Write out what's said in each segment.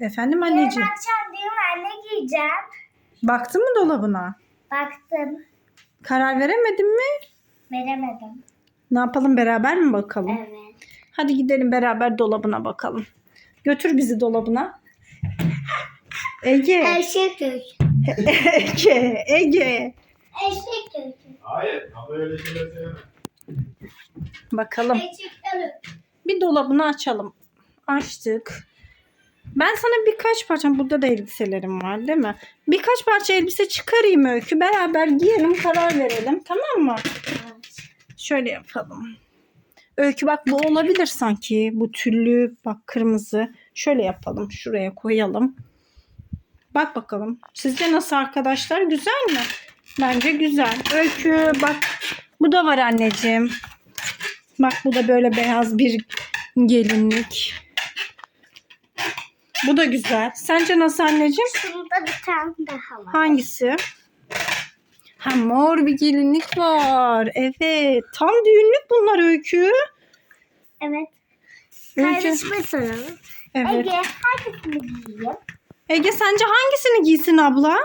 Efendim Yarın anneciğim. akşam düğün anne giyeceğim. Baktın mı dolabına? Baktım. Karar veremedin mi? Veremedim. Ne yapalım beraber mi bakalım? Evet. Hadi gidelim beraber dolabına bakalım. Götür bizi dolabına. Ege. Eşek köy. Ege. Ege. Eşek köy. Hayır. Abla öyle şeyler. Bakalım. Eşek köy. Bir dolabını açalım. Açtık. Ben sana birkaç parça, burada da elbiselerim var değil mi? Birkaç parça elbise çıkarayım Öykü. Beraber giyelim karar verelim tamam mı? Şöyle yapalım. Öykü bak bu olabilir sanki. Bu tüllü bak kırmızı. Şöyle yapalım. Şuraya koyalım. Bak bakalım. Sizce nasıl arkadaşlar? Güzel mi? Bence güzel. Öykü bak bu da var anneciğim. Bak bu da böyle beyaz bir gelinlik. Bu da güzel. Sence nasıl anneciğim? Şurada bir tane daha var. Hangisi? Ha mor bir gelinlik var. Evet. Tam düğünlük bunlar Öykü. Evet. Öykü. Kardeşime soralım. Evet. Ege hangisini giyeyim? Ege sence hangisini giysin abla?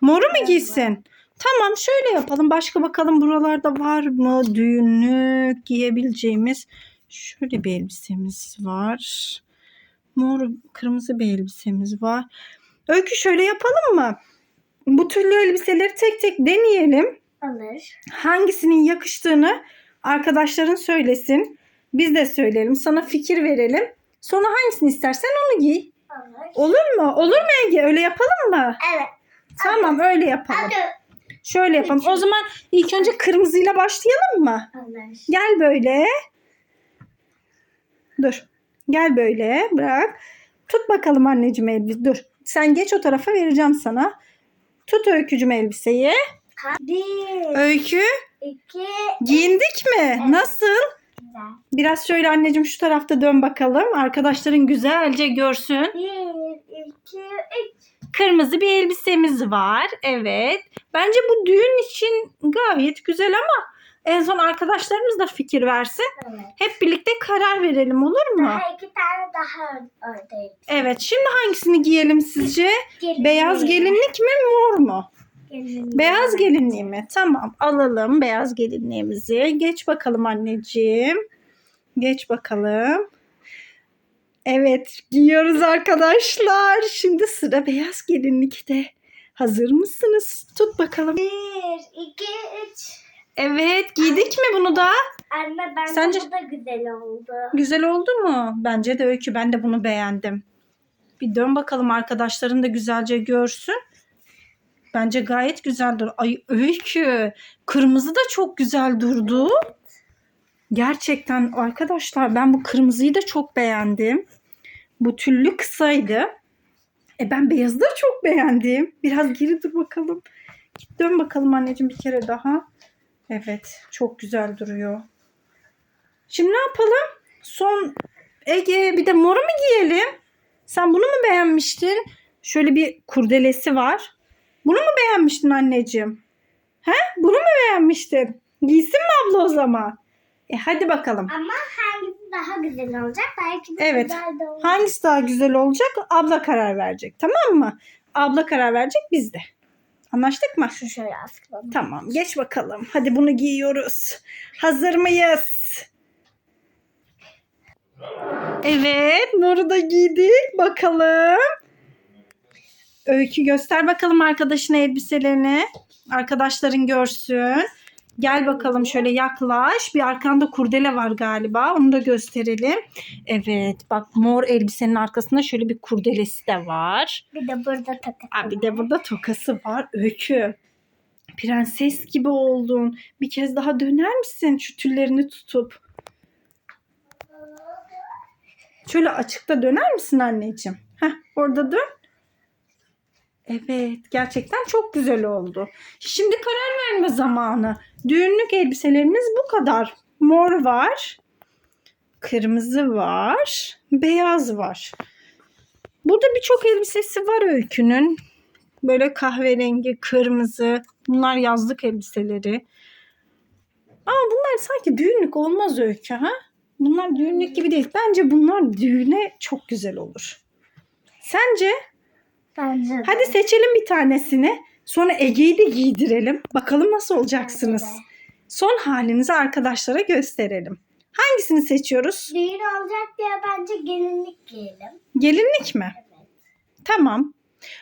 Moru mu giysin? Tamam şöyle yapalım. Başka bakalım buralarda var mı düğünlük giyebileceğimiz. Şöyle bir elbisemiz var. Mor kırmızı bir elbisemiz var. Öykü şöyle yapalım mı? Bu türlü elbiseleri tek tek deneyelim. Alır. Hangisinin yakıştığını arkadaşların söylesin. Biz de söyleyelim. Sana fikir verelim. Sonra hangisini istersen onu giy. Alır. Olur mu? Olur mu Ege? Öyle yapalım mı? Evet. Tamam öyle yapalım. Hadi. Şöyle yapalım. O zaman ilk önce kırmızıyla başlayalım mı? Alır. Gel böyle. Dur. Gel böyle. Bırak. Tut bakalım anneciğim elbise. Dur. Sen geç o tarafa vereceğim sana. Tut öykücüm elbiseyi. Bir, Öykü. iki, Giyindik mi? Nasıl? güzel. Biraz şöyle anneciğim şu tarafta dön bakalım. Arkadaşların güzelce görsün. Bir, iki, üç. Kırmızı bir elbisemiz var. Evet. Bence bu düğün için gayet güzel ama en son arkadaşlarımız da fikir versin. Evet. Hep birlikte karar verelim olur mu? Daha iki tane daha oradayım. Evet. Şimdi hangisini giyelim sizce? Beyaz gelinlik mi mor mu? Gelinlik. Beyaz gelinliği mi? Tamam. Alalım beyaz gelinliğimizi. Geç bakalım anneciğim. Geç bakalım. Evet, giyiyoruz arkadaşlar. Şimdi sıra beyaz gelinlikte. Hazır mısınız? Tut bakalım. Bir, iki, üç. Evet, giydik mi bunu da? Anne bence Sence- bu da güzel oldu. Güzel oldu mu? Bence de öykü. Ben de bunu beğendim. Bir dön bakalım arkadaşların da güzelce görsün. Bence gayet güzel dur. Ay öykü. Kırmızı da çok güzel durdu. Gerçekten arkadaşlar ben bu kırmızıyı da çok beğendim. Bu tüllü kısaydı. E ben beyazı da çok beğendim. Biraz geri dur bakalım. Git dön bakalım anneciğim bir kere daha. Evet çok güzel duruyor. Şimdi ne yapalım? Son Ege bir de moru mu giyelim? Sen bunu mu beğenmiştin? Şöyle bir kurdelesi var. Bunu mu beğenmiştin anneciğim? He? Bunu mu beğenmiştin? Giysin mi abla o zaman? E hadi bakalım. Ama hangisi daha güzel olacak? Belki de Evet. güzel de olur. Hangisi daha güzel olacak? Abla karar verecek. Tamam mı? Abla karar verecek biz de. Anlaştık mı? Şu şöyle asılalım. Tamam geç bakalım. Hadi bunu giyiyoruz. Hazır mıyız? Evet moru da giydik. Bakalım. Öykü göster bakalım arkadaşın elbiselerini. Arkadaşların görsün. Gel bakalım şöyle yaklaş. Bir arkanda kurdele var galiba. Onu da gösterelim. Evet bak mor elbisenin arkasında şöyle bir kurdelesi de var. Bir de burada takı. Aa, bir de burada tokası var. Öykü. Prenses gibi oldun. Bir kez daha döner misin şu tüllerini tutup? Şöyle açıkta döner misin anneciğim? Heh, orada dön. Evet, gerçekten çok güzel oldu. Şimdi karar verme zamanı. Düğünlük elbiselerimiz bu kadar. Mor var. Kırmızı var. Beyaz var. Burada birçok elbisesi var Öykü'nün. Böyle kahverengi, kırmızı. Bunlar yazlık elbiseleri. Ama bunlar sanki düğünlük olmaz Öykü ha? Bunlar düğünlük gibi değil. Bence bunlar düğüne çok güzel olur. Sence? Bence de. Hadi seçelim bir tanesini. Sonra Ege'yi de giydirelim. Bakalım nasıl olacaksınız. Son halinizi arkadaşlara gösterelim. Hangisini seçiyoruz? Düğün olacak diye bence gelinlik giyelim. Gelinlik mi? Evet. Tamam.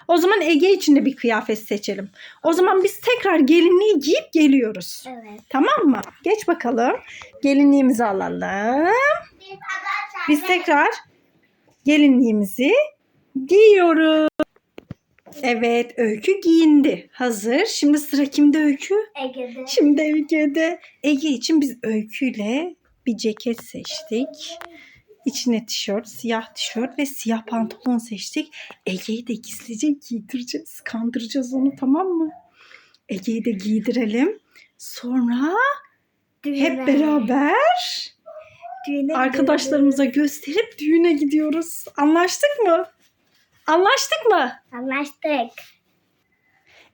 O zaman Ege için de bir kıyafet seçelim. O zaman biz tekrar gelinliği giyip geliyoruz. Evet. Tamam mı? Geç bakalım. Gelinliğimizi alalım. Biz tekrar gelinliğimizi giyiyoruz. Evet, Öykü giyindi. Hazır. Şimdi sıra kimde Öykü? Ege'de. Şimdi Öykü'de. Ege için biz Öykü'yle bir ceket seçtik. İçine tişört, siyah tişört ve siyah pantolon seçtik. Ege'yi de gizlice giydireceğiz. Kandıracağız onu tamam mı? Ege'yi de giydirelim. Sonra Düğüne. hep beraber Düğüne arkadaşlarımıza gösterip düğüne gidiyoruz. Anlaştık mı? Anlaştık mı? Anlaştık.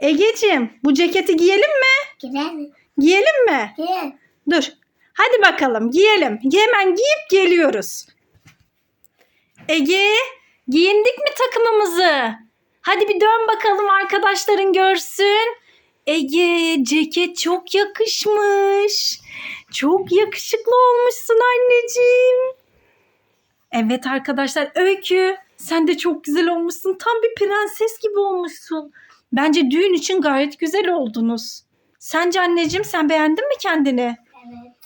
Egeciğim bu ceketi giyelim mi? Gidelim. Giyelim mi? Gidelim. Dur. Hadi bakalım giyelim. Hemen giyip geliyoruz. Ege giyindik mi takımımızı? Hadi bir dön bakalım arkadaşların görsün. Ege ceket çok yakışmış. Çok yakışıklı olmuşsun anneciğim. Evet arkadaşlar Öykü sen de çok güzel olmuşsun. Tam bir prenses gibi olmuşsun. Bence düğün için gayet güzel oldunuz. Sence anneciğim sen beğendin mi kendini? Evet.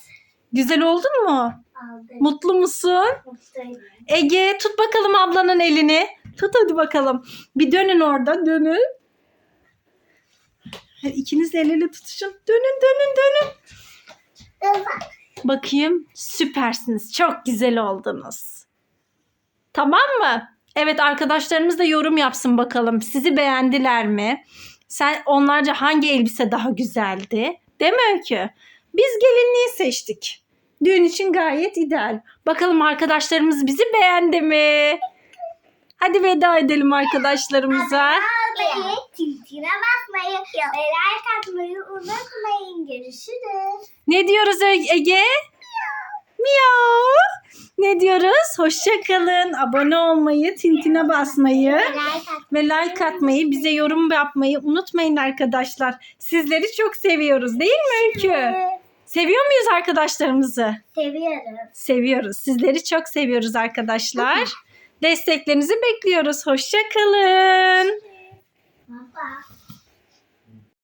Güzel oldun mu? Aldık. Mutlu musun? Mutluyum. Ege tut bakalım ablanın elini. Tut hadi bakalım. Bir dönün orada dönün. İkiniz el ele tutuşun. Dönün dönün dönün. Bakayım süpersiniz. Çok güzel oldunuz. Tamam mı? Evet arkadaşlarımız da yorum yapsın bakalım. Sizi beğendiler mi? Sen onlarca hangi elbise daha güzeldi? Değil mi Öykü? Biz gelinliği seçtik. Düğün için gayet ideal. Bakalım arkadaşlarımız bizi beğendi mi? Hadi veda edelim arkadaşlarımıza. Tintine basmayı, ve like atmayı unutmayın. Görüşürüz. Ne diyoruz Ege? Miyav. Ne diyoruz? Hoşça kalın. Abone olmayı, tintine basmayı Ve like atmayı. bize yorum yapmayı unutmayın arkadaşlar. Sizleri çok seviyoruz değil mi Öykü? Seviyor muyuz arkadaşlarımızı? Seviyorum. Seviyoruz. Sizleri çok seviyoruz arkadaşlar. Desteklerinizi bekliyoruz. Hoşça kalın. Baba.